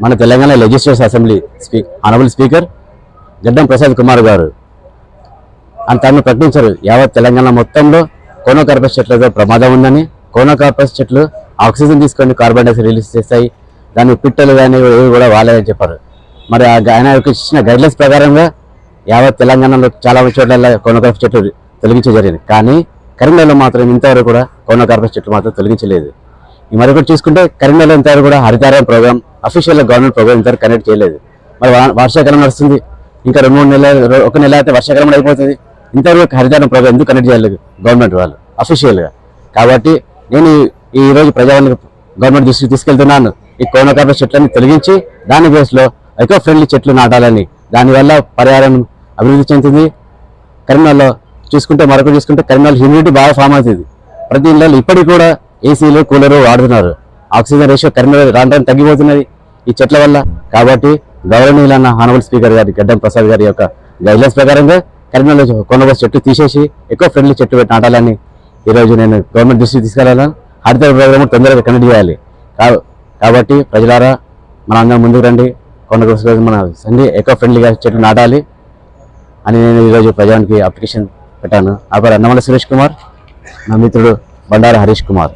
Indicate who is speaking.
Speaker 1: మన Telangana legislative assembly స్పీ honourable speaker Gaddam Prasad Kumar గారు. అని తను ప్రకటించారు యావత్ తెలంగాణ మొత్తంలో కోనోకార్పస్ చెట్లతో ప్రమాదం ఉందని. కోనోకార్పస్ చెట్లు ఆక్సిజన్ తీసుకొని కార్బన్ డైఆక్సైడ్ రిలీజ్ చేస్తాయి. దాని పిట్టలు కానీ ఏవి కూడా వాలేదని చెప్పారు. మరి ఆయన ఇచ్చిన గైడ్లైన్స్ ప్రకారంగా యావత్ తెలంగాణలో చాలా చోట్ల కోనోకార్పస్ చెట్లు తొలగించే జరిగింది. కానీ కరీంనగర్లో మాత్రం ఇంతవరకు కూడా కోనోకార్పస్ చెట్లు మాత్రం తొలగించలేదు. ఈ మరొకటి చూసుకుంటే కరీంనగర్ ఇంతవరకు కూడా Haritharam programme official government programme ఇంతవరకు కనెక్ట్ చేయలేదు. మరి వర్షాకాలం నడుస్తుంది. ఇంకా రెండు మూడు నెలలు ఒక నెల అయితే వర్షాకాలం అయిపోతుంది. ఇంతవరకు హరితారం ప్రోగ్రామ్ ఎందుకు కనెక్ట్ చేయలేదు గవర్నమెంట్ వాళ్ళు? అఫీషియల్గా కాబట్టి నేను ఈ- రోజు ప్రజావాణి గవర్నమెంట్ దృష్టికి తీసుకెళ్తున్నాను. ఈ కోనకార్పస్ చెట్లని తొలగించి దాని బేస్లో ఎకో ఫ్రెండ్లీ చెట్లు నాటాలని. దానివల్ల పర్యావరణం అభివృద్ధి చెందుతుంది. కరీంనగర్లో చూసుకుంటే మరొక చూసుకుంటే కరీంనగర్ హ్యూమిడిటీ బాగా ఫామ్ అవుతుంది. ప్రతి ఇళ్ళలో ఇప్పటికి కూడా ఏసీలు కూలరు వాడుతున్నారు. ఆక్సిజన్ రేషియో కరీంనగర్ రావడానికి రాను తగ్గిపోతున్నది. ఈ చెట్ల వల్ల. కాబట్టి గౌరవనీయులన్న హానబుల్ స్పీకర్ గారి గడ్డం ప్రసాద్ గారి యొక్క గైడ్లైన్స్ ప్రకారంగా కరీంనగర్లో కొనబస్ చెట్టు తీసేసి ఎక్కువ ఫ్రెండ్లీ చెట్టు పెట్టి నాటాలని ఈరోజు నేను గవర్నమెంట్ దృష్టికి తీసుకెళ్ళాలని హరిత ప్రోగ్రామ్ తొందరగా కనెక్ట్ చేయాలి. కా- కాబట్టి ప్రజలారా మన అందరం ముందుకు రండి. కొండ మన సండి ఎక్కువ ఫ్రెండ్లీగా చెట్లు నాటాలి అని నేను ఈరోజు ప్రజానికి అప్లికేషన్ పెట్టాను. ఆ పేరు అన్నమల సురేష్ కుమార్. నా మిత్రుడు బండారు హరీష్ కుమార్.